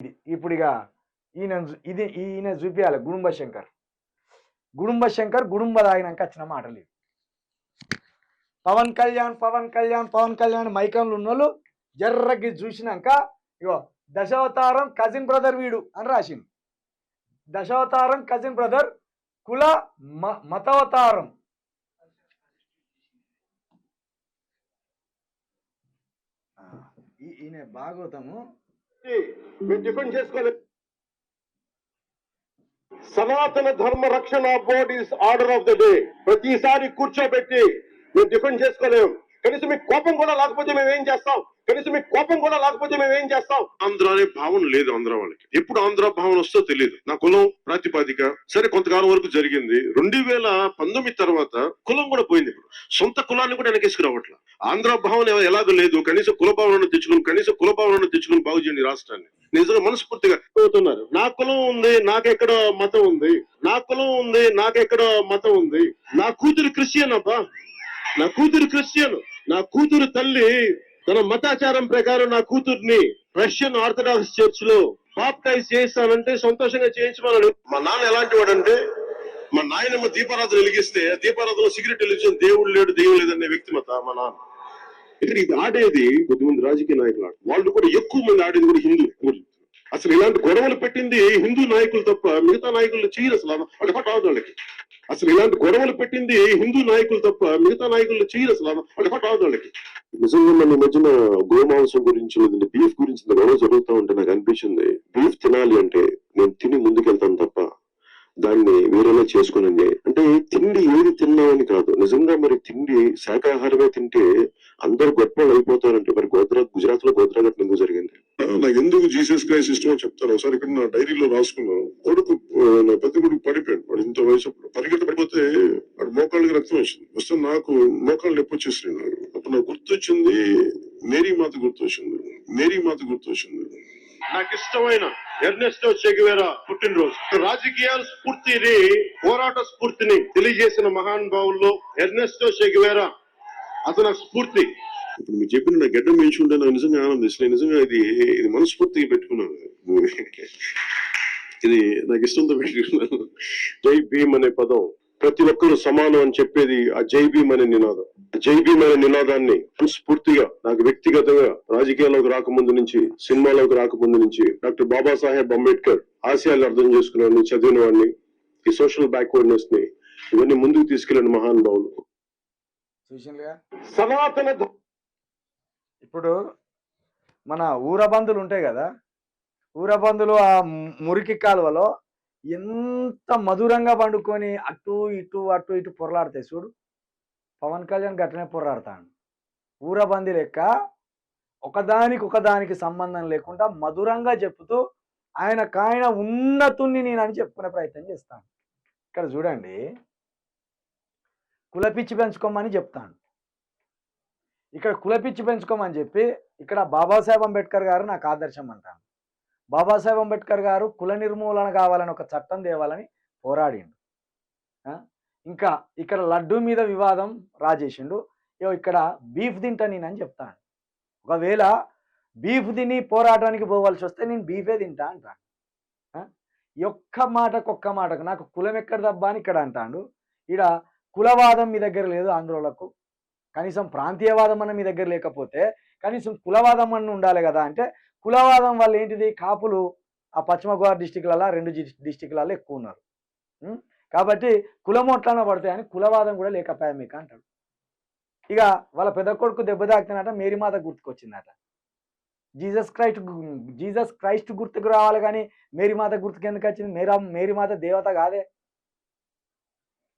ఇది ఇప్పుడు ఇక ఈయన ఇది ఈయన చూపించాలి గుడుంబ శంకర్. గుడుంబ శంకర్ గుడుంబ తాగినాక వచ్చిన మాట లేదు. పవన్ కళ్యాణ్ పవన్ కళ్యాణ్ పవన్ కళ్యాణ్ మైకంలో ఉన్నోళ్ళు జర్రకి చూసినాక ఇగో దశావతారం కజిన్ బ్రదర్ వీడు అని రాసింది దశావతారం కజిన్ బ్రదర్ కుల మ- మతావతారం. ఈ- ఈయన భాగవతము మేము డిఫెండ్ చేసుకోలేదు. Sanatana Dharma Rakshana board is order of the day. ప్రతిసారి కూర్చోబెట్టి మేము డిఫెండ్ చేసుకోలేము. కనీసం మీకు కోపం కూడా లేకపోతే మేము ఏం చేస్తాం? కనీసం మీకు కోపం కూడా లేకపోతే మేము ఏం చేస్తాం? ఆంధ్ర అనే భావన లేదు ఆంధ్ర వాళ్ళకి. ఎప్పుడు ఆంధ్ర భావన వస్తో తెలియదు నా కులం ప్రాతిపాదిక. సరే కొంతకాలం వరకు జరిగింది. రెండు వేల పంతొమ్మిది తర్వాత కులం కూడా పోయింది ఇప్పుడు. సొంత కులాన్ని కూడా వెనకేసుకురావట్ల ఆంధ్ర భావన ఎలాగో లేదు. కనీసం కుల భావనను తెచ్చుకుని కనీసం కుల భావనను తెచ్చుకుని బాగు చేయండి రాష్ట్రాన్ని. నిజంగా మనస్ఫూర్తిగా పోతున్నారు నా కులం ఉంది నాకెక్కడ మతం ఉంది. నా కులం ఉంది నాకెక్కడ మతం ఉంది. నా కూతురు క్రిస్టియన్ అబ్బా. నా కూతురు క్రిస్టియన్. నా కూతురు తల్లి. తన మతాచారం ప్రకారం నా కూతుర్ని రష్యన్ ఆర్థడాక్స్ చర్చ్లో బాప్టైజ్ చేస్తానంటే సంతోషంగా చేయించమన్నాడు. మా నాన్న ఎలాంటి వాడంటే మా నాయనమ్మ దీపారాధన వెలిగిస్తే దీపారాధన సిగరెట్ వెలిగించిన దేవుడు లేడు దేవుడు లేదనే వ్యక్తిమత మా నాన్న. ఇక్కడ ఇది ఆడేది కొద్దిమంది రాజకీయ నాయకులు వాళ్ళు కూడా ఎక్కువ మంది ఆడేది కూడా హిందూ అసలు ఇలాంటి గొడవలు పెట్టింది హిందూ నాయకులు తప్ప మిగతా నాయకులు చేయరు అసలు. వాళ్ళ పాటు వాళ్ళకి అసలు ఇలాంటి గొడవలు పెట్టింది హిందూ నాయకులు తప్ప మిగతా నాయకులు చేయరు అసలు. వాళ్ళ రాదు వాళ్ళకి. నిజంగా మన ఈ మధ్యన గోమాంసం గురించి లేదంటే బీఫ్ గురించి గొడవ జరుగుతూ ఉంటే నాకు అనిపించింది. బీఫ్ తినాలి అంటే నేను తిని ముందుకెళ్తాను తప్ప దాన్ని వేరేలా చేసుకునండి. అంటే తిండి ఏది తిన్నామని కాదు. నిజంగా మరి తిండి శాకాహారమే తింటే అందరు గొప్ప అయిపోతారంటే మరి గోద్రా గుజరాత్లో గోద్రాఘట్ ఎందుకు జరిగింది? నాకు ఎందుకు జీసస్ క్రైస్ట్ ఇష్టమో చెప్తాను. ఒకసారి ఇక్కడ నా డైరీలో రాసుకున్నాను. కొడుకు నా పెద్ద కొడుకు పడిపోయాడు. వాడు ఇంత వయసు అప్పుడు. పరిగెత్త పడిపోతే వాడు మోకాళ్ళకి రక్తం వచ్చింది. వస్తే నాకు మోకాళ్ళు నొప్పి వచ్చేసింది నాకు. అప్పుడు నాకు గుర్తొచ్చింది మేరీ మాత గుర్తొచ్చింది. మేరీ మాత గుర్తొచ్చింది. నాకు ఇష్టమైన ఎర్నెస్టో చెగువేరా పుట్టినరోజు. రాజకీయాల స్ఫూర్తిని పోరాట స్ఫూర్తిని తెలియజేసిన మహానుభావుల్లో ఎర్నెస్టో చెగువేరా. అతను స్ఫూర్తి. ఇప్పుడు మీరు చెప్పిన నా గడ్డం పెంచుకుంటే నాకు నిజంగా ఆనందిస్తుంది నిజంగా ఇది ఇది మనస్ఫూర్తిగా పెట్టుకున్నాను. ఇది నాకు ఇష్టంతో పెట్టుకున్నాను. జై భీమ్ అనే పదం ప్రతి ఒక్కరూ సమానం అని చెప్పేది ఆ జై భీమ్ అనే నినాదం. జై భీమ్ అనే నినాదాన్ని స్ఫూర్తిగా నాకు వ్యక్తిగతంగా రాజకీయాల్లోకి రాకముందు నుంచి సినిమాలోకి రాకముందు నుంచి డాక్టర్ బాబాసాహెబ్ అంబేద్కర్ ఆశయాలు అర్థం చేసుకునేవాడిని చదివిన వాడిని ఈ సోషల్ బ్యాక్వర్డ్నెస్ని ఇవన్నీ ముందుకు తీసుకెళ్ళిన మహానుభావులు. సనాతన ఇప్పుడు మన ఊరబందులు ఉంటాయి కదా ఊరబందులు ఆ మురికి కాలువలో ఎంత మధురంగా పండుకొని అటు ఇటు అటు ఇటు పొరలాడతాయి చూడు. పవన్ కళ్యాణ్ గట్టనే పొరలాడతాడు. ఊరబంది లెక్క ఒకదానికి ఒకదానికి సంబంధం లేకుండా మధురంగా చెప్తూ ఆయన కాయన ఉన్నతుణ్ణి నేను అని చెప్పుకునే ప్రయత్నం చేస్తాను ఇక్కడ చూడండి. కులపిచ్చి పెంచుకోమని చెప్తాను ఇక్కడ కులపిచ్చి పెంచుకోమని చెప్పి ఇక్కడ బాబాసాహెబ్ అంబేద్కర్ గారు నాకు ఆదర్శం అంటాను బాబాసాహెబ్ అంబేద్కర్ గారు కుల నిర్మూలన కావాలని ఒక చట్టం తేవాలని పోరాడిండు. ఇంకా ఇక్కడ లడ్డు మీద వివాదం రాజేసిండు. ఇగో ఇక్కడ బీఫ్ తింటా నేనని చెప్తాను. ఒకవేళ బీఫ్ తిని పోరాటానికి పోవాల్సి వస్తే నేను బీఫే తింటా అంటాను ఒక్క మాటకు ఒక్క మాటకు నాకు కులం ఎక్కడ దబ్బా అని ఇక్కడ అంటాడు. ఈడ కులవాదం మీ దగ్గర లేదు ఆంధ్రోలకు కనీసం ప్రాంతీయవాదం అన్న మీ దగ్గర లేకపోతే కనీసం కులవాదం అన్న ఉండాలి కదా. అంటే కులవాదం వల్ల ఏంటిది? కాపులు ఆ పశ్చిమ గోదావరి డిస్టిక్లలో రెండు డిస్టిక్లలో ఎక్కువ ఉన్నారు. కాబట్టి కులం ఒట్లాన పడతాయని కులవాదం కూడా లేకపోయా మీకు అంటాడు. ఇక వాళ్ళ పెద్ద కొడుకు దెబ్బ మేరీమాత గుర్తుకొచ్చిందట. జీసస్ క్రైస్ట్ జీసస్ క్రైస్ట్ గుర్తుకు రావాలి కానీ మేరీమాత గుర్తుకు ఎందుకు వచ్చింది? మేరా మేరీమాత దేవత కాదే.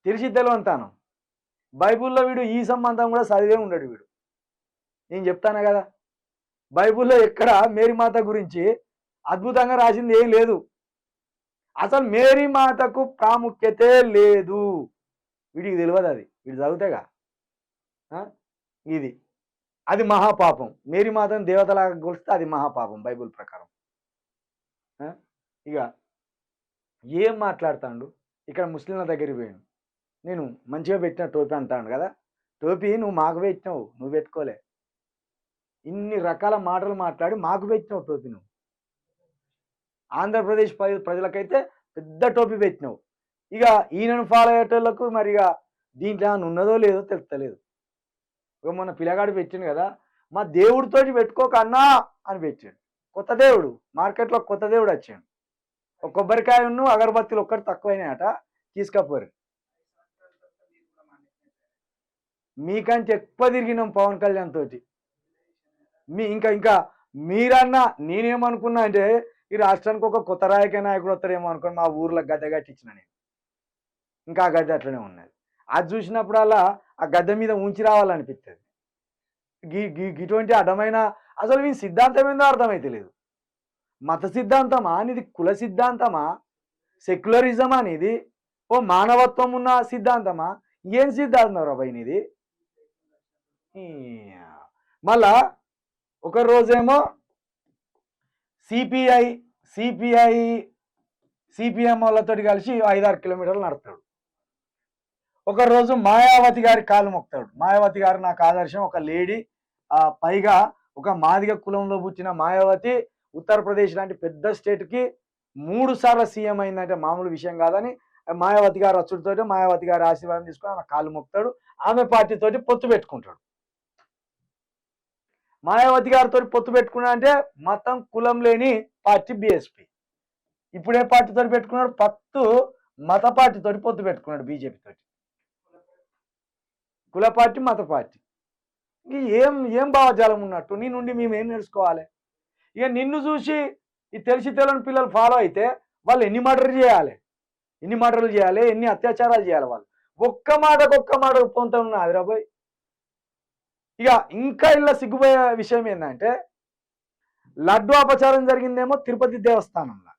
తెలిసిద్దలో అంతాను బైబిల్లో వీడు ఈ సంబంధం కూడా చదివే ఉండడు వీడు. నేను చెప్తాను కదా బైబిల్లో ఎక్కడ మేరీ మాత గురించి అద్భుతంగా రాసింది ఏం లేదు. అసలు మేరీ మాతకు ప్రాముఖ్యతే లేదు. వీడికి తెలియదు అది వీడు చదివితేగా ఇది అది మహాపాపం. మేరీ మాతను దేవతలాగా కొలిస్తే అది మహాపాపం బైబుల్ ప్రకారం. ఇక ఏం మాట్లాడతాడు? ఇక్కడ ముస్లింల దగ్గరికి పోయాడు. నేను మంచిగా పెట్టిన టోపీ అంటాను కదా? టోపీ నువ్వు మాకు పెట్టినావు నువ్వు పెట్టుకోలే. ఇన్ని రకాల మాటలు మాట్లాడి మాకు పెట్టినావు టోపీ నువ్వు. ఆంధ్రప్రదేశ్ ప్రజలకైతే పెద్ద టోపీ పెట్టినావు. ఇక ఈయనను ఫాలో అయ్యేటోళ్ళకు మరి ఇక దీంట్లో ఏమైనా ఉన్నదో లేదో తెలుస్తలేదు ఇక మొన్న పిల్లగాడు పెట్టిండు కదా మా దేవుడితోటి పెట్టుకోక అన్నా అని పెట్టాడు. కొత్త దేవుడు మార్కెట్లో కొత్త దేవుడు వచ్చాడు. ఒక కొబ్బరికాయ ఉన్ను అగరబత్తులు ఒక్కటి తక్కువైనాయట తీసుకపోరు. మీకంటే ఎక్కువ తిరిగినాం పవన్ కళ్యాణ్ తోటి. మీ ఇంకా ఇంకా మీరన్నా నేనేమనుకున్నా అంటే ఈ రాష్ట్రానికి ఒక కొత్త రాజకీయ నాయకుడు వస్తారేమో అనుకుని మా ఊర్లో గద్దె కట్టించిన నేను. ఇంకా ఆ గద్దె అట్లనే ఉన్నది. అది చూసినప్పుడల్లా ఆ గద్దె మీద ఉంచి రావాలనిపిస్తుంది గీ ఇటువంటి అడ్డమైన అసలు మీ సిద్ధాంతం ఏందో అర్థమైతే లేదు మత సిద్ధాంతమా అనేది కుల సిద్ధాంతమా? సెక్యులరిజమా అనేది? ఓ మానవత్వం ఉన్న సిద్ధాంతమా? ఏం సిద్ధాంతం రా భయ్ Hmm. మళ్ళా ఒక రోజేమో సిపిఐ సిపిఐ సిపిఎం వాళ్ళతో కలిసి ఐదారు కిలోమీటర్లు నడతాడు ఒక రోజు మాయావతి గారి కాలు మొక్తాడు మాయావతి గారు నాకు ఆదర్శం. ఒక లేడీ ఆ పైగా ఒక మాదిగ కులంలో పుట్టిన మాయావతి ఉత్తరప్రదేశ్ లాంటి పెద్ద స్టేట్కి మూడు సార్లు సీఎం అయిందంటే మామూలు విషయం కాదని మాయావతి గారు అచ్చుడితోటి మాయావతి గారి ఆశీర్వాదం తీసుకొని ఆమె కాలు మొక్తాడు ఆమె పార్టీతోటి పొత్తు పెట్టుకుంటాడు. మాయావతి గారితో పొత్తు పెట్టుకున్నా అంటే మతం కులం లేని పార్టీ బిఎస్పి ఇప్పుడే పార్టీతో పెట్టుకున్నాడు పత్తు మత పార్టీతో పొత్తు పెట్టుకున్నాడు బీజేపీతో కుల పార్టీ మత పార్టీ. ఏం ఏం భావజాలం ఉన్నట్టు? నీ నుండి మేము ఏం నేర్చుకోవాలి? ఇక నిన్ను చూసి ఈ తెలిసి తెలియని పిల్లలు ఫాలో అయితే వాళ్ళు ఎన్ని మర్డర్లు చేయాలి? ఎన్ని మర్డర్లు చేయాలి? ఎన్ని అత్యాచారాలు చేయాలి వాళ్ళు? ఒక్క మాటకు ఒక్క మాట పొంత హైదరాబాయ్ ఇక ఇంకా ఇలా సిగ్గుపోయే విషయం ఏంటంటే లడ్డు అపచారం జరిగిందేమో తిరుపతి దేవస్థానంలో.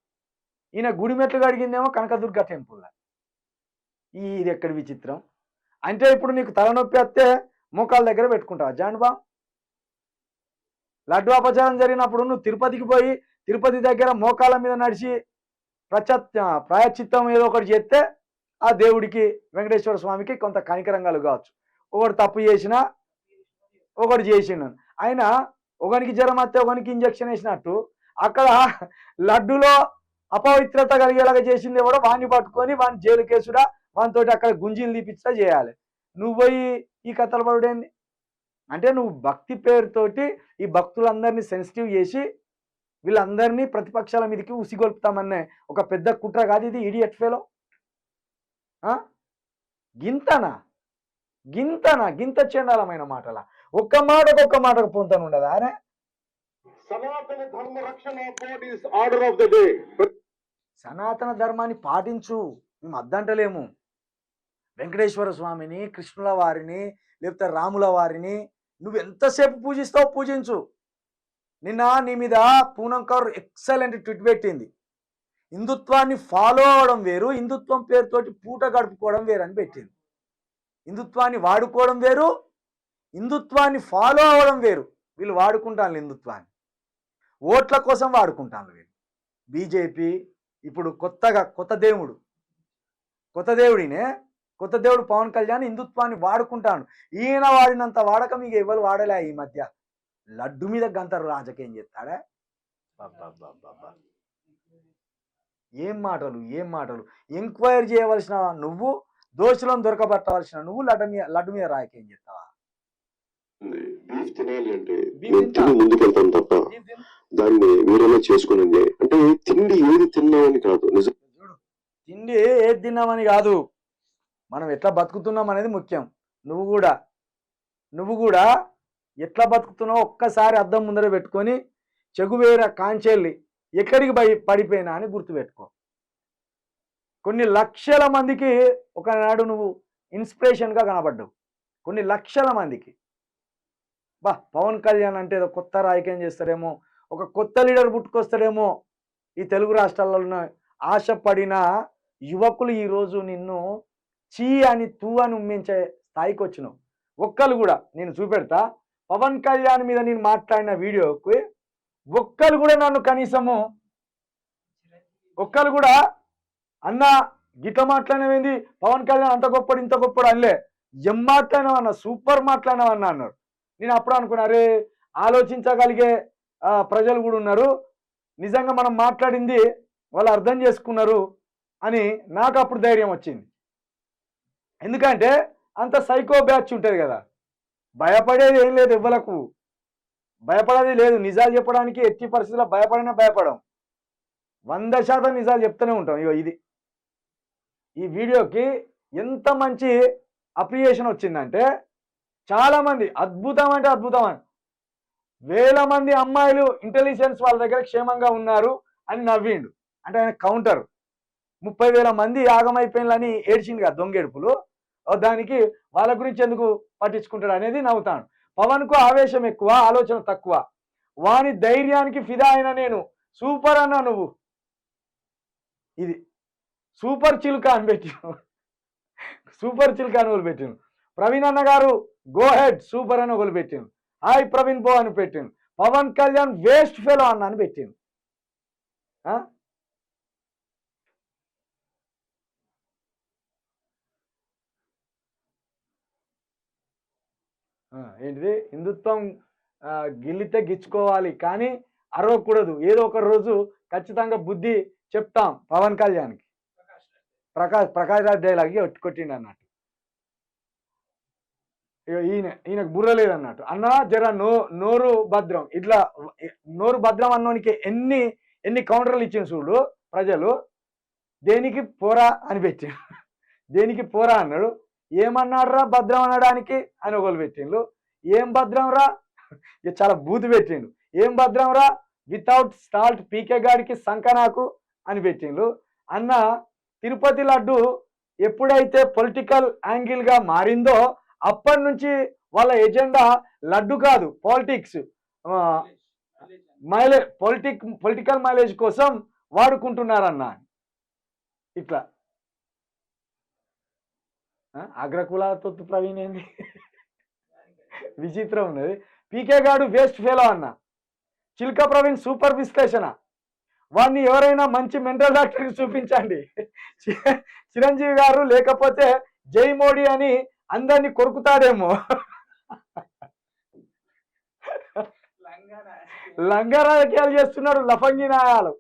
ఈయన గుడి మెట్లు కడిగిందేమో కనకదుర్గ టెంపుల్లో. ఇది ఎక్కడి విచిత్రం? అంటే ఇప్పుడు నీకు తలనొప్పి వస్తే మోకాళ్ళ దగ్గర పెట్టుకుంటావు? జాండ్బా లడ్డు అపచారం జరిగినప్పుడు నువ్వు తిరుపతికి పోయి తిరుపతి దగ్గర మోకాళ్ళ మీద నడిచి ప్రచత్ ప్రాయచిత్తం ఏదో ఒకటి చేస్తే ఆ దేవుడికి వెంకటేశ్వర స్వామికి కొంత కనికరంగాలు కావచ్చు. ఒకటి తప్పు చేసినా ఒకటి చేసిండు. ఆయన ఒకనికి జ్వరం వస్తే ఒకనికి ఇంజక్షన్ వేసినట్టు అక్కడ లడ్డులో అపవిత్రత కలిగేలాగా చేసింది ఎవడో వాడిని పట్టుకొని వాడిని జైలు కేసుడా వానితోటి అక్కడ గుంజీలు తీపిస్తా చేయాలి. నువ్వు పోయి ఈ కథలు పడుడేంది అంటే నువ్వు భక్తి పేరుతోటి ఈ భక్తులందరినీ సెన్సిటివ్ చేసి వీళ్ళందరినీ ప్రతిపక్షాల మీదకి ఉసిగొల్పుతామనే ఒక పెద్ద కుట్ర కాదు ఇది ఇడియట్ ఫేలో గింతనా? గింతనా? గింత చెండాలమైన మాటల? ఒక్క మాటకు ఒక్క మాటకు పొంతను ఉండదా? సనాతన ధర్మ రక్షణ ఆర్డర్ ఆఫ్ ద డే సనాతన ధర్మాన్ని పాటించు. మేము అద్దంటలేము. వెంకటేశ్వర స్వామిని కృష్ణుల వారిని లేకపోతే రాముల వారిని నువ్వు ఎంతసేపు పూజిస్తావు పూజించు. నిన్న నీ మీద పూనం కౌర్ ఎక్సలెంట్ ట్విట్ పెట్టింది. హిందుత్వాన్ని ఫాలో అవడం వేరు హిందుత్వం పేరుతోటి పూట గడుపుకోవడం వేరు అని పెట్టింది. హిందుత్వాన్ని వాడుకోవడం వేరు హిందుత్వాన్ని ఫాలో అవడం వేరు. వీళ్ళు వాడుకుంటాను హిందుత్వాన్ని. ఓట్ల కోసం వాడుకుంటాను వీళ్ళు. బీజేపీ ఇప్పుడు కొత్తగా కొత్త దేవుడు. కొత్త దేవుడినే కొత్త దేవుడు పవన్ కళ్యాణ్ హిందుత్వాన్ని వాడుకుంటాను. ఈయన వాడినంత వాడక మీకు ఎవరు వాడలే ఈ మధ్య. లడ్డు మీద గంతరు రాజకీయం చేస్తాడా. ఏం మాటలు ఏం మాటలు? ఎంక్వైరీ చేయవలసిన నువ్వు దోషులను దొరకబట్టవలసిన నువ్వు లడ్డు మీద లడ్డు మీద రాజకీయం చేస్తావా? బీఫ్ తినాలి అంటే నేను. తిని ముందుకెళ్తాను తప్ప దాన్ని వేరేలా చేసుకునండి అంటే తిండి ఏది తిన్నామని కాదు. నిజం తిండి ఏది తిన్నామని కాదు. మనం ఎట్లా బతుకుతున్నాం అనేది ముఖ్యం. నువ్వు కూడా నువ్వు కూడా ఎట్లా బతుకుతున్నావు ఒక్కసారి అద్దం ముందర పెట్టుకొని చెగువేర కాంచెల్లి ఎక్కడికి పడి పడిపోయినా అని గుర్తుపెట్టుకో. కొన్ని లక్షల మందికి ఒకనాడు నువ్వు ఇన్స్పిరేషన్గా కనబడ్డావు. కొన్ని లక్షల మందికి. బా పవన్ కళ్యాణ్ అంటే ఏదో కొత్త రాజకీయం చేస్తారేమో ఒక కొత్త లీడర్ పుట్టుకొస్తాడేమో ఈ తెలుగు రాష్ట్రాలలో ఆశపడిన యువకులు ఈరోజు నిన్ను చీ అని తూ అని ఉమ్మించే స్థాయికి వచ్చినావు. ఒక్కరు కూడా నేను చూపెడతా పవన్ కళ్యాణ్ మీద నేను మాట్లాడిన వీడియోకి ఒక్కరు కూడా నన్ను కనీసము ఒక్కరు కూడా అన్న గిట్ల మాట్లాడినవేంది? పవన్ కళ్యాణ్ అంత గొప్పడు ఇంత గొప్పడు అనలే. ఏం మాట్లాడినావన్న సూపర్ మాట్లాడినావన్న అన్నారు. నేను అప్పుడు అనుకున్నా అరే ఆలోచించగలిగే ప్రజలు కూడా ఉన్నారు. నిజంగా మనం మాట్లాడింది వాళ్ళు అర్థం చేసుకున్నారు అని నాకు అప్పుడు ధైర్యం వచ్చింది. ఎందుకంటే అంత సైకో బ్యాచ్ ఉంటుంది కదా. భయపడేది ఏం లేదు ఇవ్వలకు భయపడేది లేదు. నిజాలు చెప్పడానికి ఎట్టి పరిస్థితుల్లో భయపడినా భయపడం. వంద శాతం నిజాలు చెప్తూనే ఉంటాం. ఇగో ఇది. ఈ వీడియోకి ఎంత మంచి అప్రియేషన్ వచ్చిందంటే చాలామంది అద్భుతం అంటే అద్భుతం అని. వేల మంది అమ్మాయిలు ఇంటెలిజెన్స్ వాళ్ళ దగ్గర క్షేమంగా ఉన్నారు అని నవ్విండు. అంటే ఆయన కౌంటర్ ముప్పై వేల మంది యాగమైపోయినని ఏడ్చిండు కదా దొంగేడుపులు దానికి వాళ్ళ గురించి ఎందుకు పట్టించుకుంటాడు అనేది నవ్వుతాను పవన్కు ఆవేశం ఎక్కువ ఆలోచన తక్కువ. వాని ధైర్యానికి ఫిదా అయిన నేను సూపర్ అన్నా నువ్వు. ఇది సూపర్ చిలుక అని పెట్టిను సూపర్ చిలుక అని పెట్టిను ప్రవీణ్ అన్న గారు గో హెడ్ సూపర్ అని ఒకరు పెట్టిను హాయ్ ప్రవీణ్ బో అని పెట్టిను పవన్ కళ్యాణ్ వేస్ట్ ఫెలో అన్న అని? ఆ, ఏంటిది? హిందుత్వం గిల్లితే గిచ్చుకోవాలి కానీ అరవకూడదు. ఏదో ఒక రోజు ఖచ్చితంగా బుద్ధి చెప్తాం పవన్ కళ్యాణ్కి. ప్రకాష్ ప్రకాష్ రాజ్ డైలాగ్ కొట్టిండు అన్నట్టు. ఇక ఈయన ఈయనకు బుర్ర లేదన్నట్టు. అన్న జర నో నోరు భద్రం. ఇట్లా నోరు భద్రం అన్నోనికి ఎన్ని ఎన్ని కౌంటర్లు ఇచ్చిన చూడు ప్రజలు. దేనికి పోరా అని దేనికి పోరా అన్నాడు. ఏమన్నాడు రా భద్రం అనడానికి అని ఒకరు పెట్టిండు. ఏం భద్రం రా ఇక చాలా బూతు పెట్టిండు. ఏం భద్రం రా వితౌట్ స్టాల్ట్ పీకే గాడికి సంక నాకు అని పెట్టిండు. అన్న తిరుపతి లడ్డు ఎప్పుడైతే పొలిటికల్ యాంగిల్గా మారిందో అప్పటి నుంచి వాళ్ళ ఎజెండా లడ్డు కాదు politics mileage politic political mileage కోసం వాడుకుంటున్నారన్న. ఇట్లా. ఆ, అగ్రకుల తొత్తు ప్రవీణ్ ఏంది? విచిత్రం ఉన్నది. పీకే గాడు వేస్ట్ ఫెలో అన్న. చిల్క ప్రవీణ్ సూపర్ విశ్లేషణ. వాడిని ఎవరైనా మంచి మెంటల్ డాక్టర్కి చూపించండి. చిరంజీవి గారు లేకపోతే జై మోడీ అని అందరినీ కొరుకుతాడేమో. లంగా రాజకీయాలు చేస్తున్నాడు లఫంగి నాయాలు.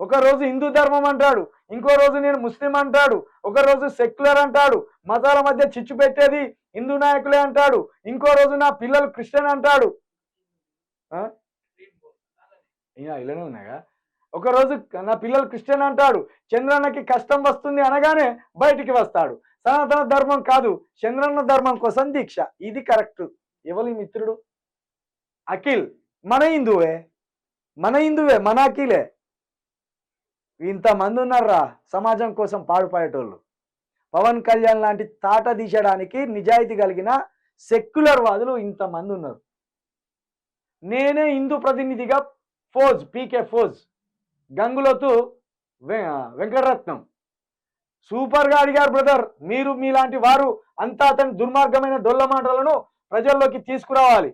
ఒక రోజు హిందూ ధర్మం అంటాడు ఇంకో రోజు నేను ముస్లిం అంటాడు ఒక రోజు సెక్యులర్ అంటాడు మతాల మధ్య చిచ్చు పెట్టేది హిందూ నాయకులే అంటాడు ఇంకో రోజు నా పిల్లలు క్రిస్టియన్ అంటాడు. ఇలానే ఉన్నాయా ఒక రోజు నా పిల్లలు క్రిస్టియన్ అంటాడు చంద్రన్నకి కష్టం వస్తుంది అనగానే బయటికి వస్తాడు. సనాతన ధర్మం కాదు చంద్రన్న ధర్మం కోసం దీక్ష. ఇది కరెక్ట్. ఎవరి మిత్రుడు? అఖిల్. మన హిందువే. మన హిందువే మన అఖిలే. ఇంతమంది ఉన్నారా సమాజం కోసం పాడుపడేటోళ్ళు. పవన్ కళ్యాణ్ లాంటి తాట తీసడానికి నిజాయితీ కలిగిన సెక్యులర్ వాదులు ఇంతమంది ఉన్నారు. నేనే హిందూ ప్రతినిధిగా ఫోజ్ పీకే ఫోజ్ గంగులతో వె- వెంకటరత్నం. సూపర్గా అడిగారు బ్రదర్. మీరు మీలాంటి వారు అంతా అతని దుర్మార్గమైన దొల్ల మాటలను ప్రజల్లోకి తీసుకురావాలి.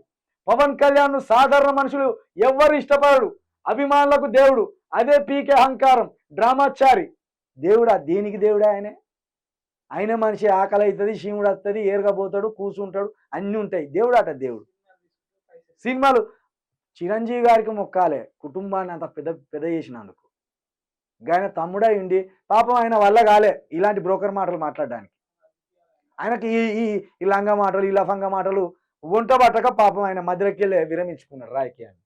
పవన్ కళ్యాణ్ సాధారణ మనుషులు ఎవ్వరు ఇష్టపడడు అభిమానులకు దేవుడు. అదే పీకే అహంకారం డ్రామాచారి. దేవుడా దేనికి దేవుడా ఆయనే? ఆయన మనిషి ఆకలి అవుతుంది శివుడు వస్తుంది ఏరగబోతాడు కూర్చుంటాడు అన్నీ ఉంటాయి. దేవుడు అట దేవుడు. సినిమాలు చిరంజీవి గారికి మొక్కాలే. కుటుంబాన్ని అంత పెద్ద పెద్ద చేసినందుకు. ఆయన తమ్ముడై ఉండి పాపం ఆయన వల్ల కాలే ఇలాంటి బ్రోకర్ మాటలు మాట్లాడడానికి. ఆయనకి ఈ ఈ ఈ లంగా మాటలు ఈ లఫంగా మాటలు వంట పట్టక పాపం ఆయన మధ్యలోకి వెళ్ళి విరమించుకున్నాడు రాజకీయాన్ని.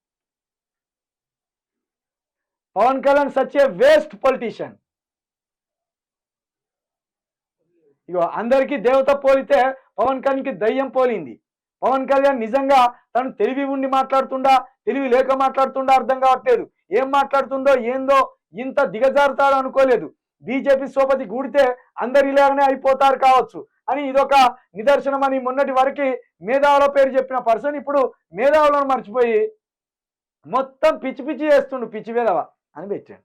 Pawan Kalyan such a waste politician. ఇగో అందరికీ దేవత పోలితే పవన్ కళ్యాణ్కి దయ్యం పోలింది. పవన్ కళ్యాణ్ నిజంగా తను తెలివి ఉండి మాట్లాడుతుండా తెలివి లేక మాట్లాడుతుండా అర్థం కావట్లేదు. ఏం మాట్లాడుతుందో ఏందో ఇంత దిగజారుతాడు అనుకోలేదు. బీజేపీ సోపతి గూడితే అందరు ఇలాగనే అయిపోతారు కావచ్చు అని ఇదొక నిదర్శనం అని మొన్నటి వరకు మేధావుల పేరు చెప్పిన పర్సన్ ఇప్పుడు మేధావులను మర్చిపోయి మొత్తం పిచ్చి పిచ్చి చేస్తుండు పిచ్చి మేధావ అని పెట్టాడు.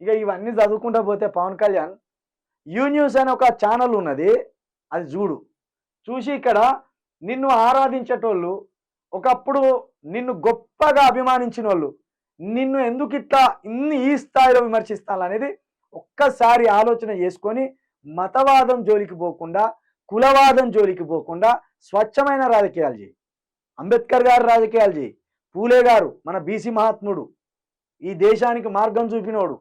ఇక ఇవన్నీ చదువుకుంటా పోతే పవన్ కళ్యాణ్ యూ న్యూస్ అనే ఒక ఛానల్ ఉన్నది అది చూడు. చూసి ఇక్కడ నిన్ను ఆరాధించేటోళ్ళు ఒకప్పుడు నిన్ను గొప్పగా అభిమానించిన వాళ్ళు నిన్ను ఎందుకు ఇట్లా ఇన్ని ఈ స్థాయిలో విమర్శిస్తాను అనేది ఒక్కసారి ఆలోచన చేసుకొని మతవాదం జోలికి పోకుండా కులవాదం జోలికి పోకుండా స్వచ్ఛమైన రాజకీయాలు చేయి. అంబేద్కర్ గారు రాజకీయాలు చేయి. పూలే గారు మన బీసీ మహాత్ముడు. ఈ దేశానికి మార్గం చూపినోడు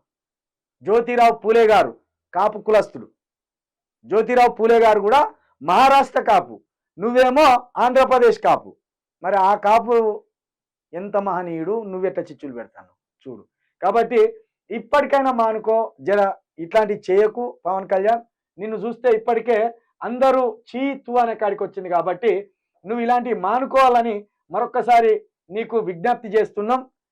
జ్యోతిరావు పూలే గారు కాపు కులస్తుడు. జ్యోతిరావు పూలే గారు కూడా మహారాష్ట్ర కాపు. నువ్వేమో ఆంధ్రప్రదేశ్ కాపు. మరి ఆ కాపు ఎంత మహనీయుడు నువ్వెట్ట చిచ్చులు పెడతాను చూడు. కాబట్టి ఇప్పటికైనా మానుకో జర ఇట్లాంటి చేయకు పవన్ కళ్యాణ్. నిన్ను చూస్తే ఇప్పటికే అందరూ చీ తూ అనే కాడికి వచ్చింది కాబట్టి నువ్వు ఇలాంటివి మానుకోవాలని మరొక్కసారి నీకు విజ్ఞప్తి చేస్తున్నాం.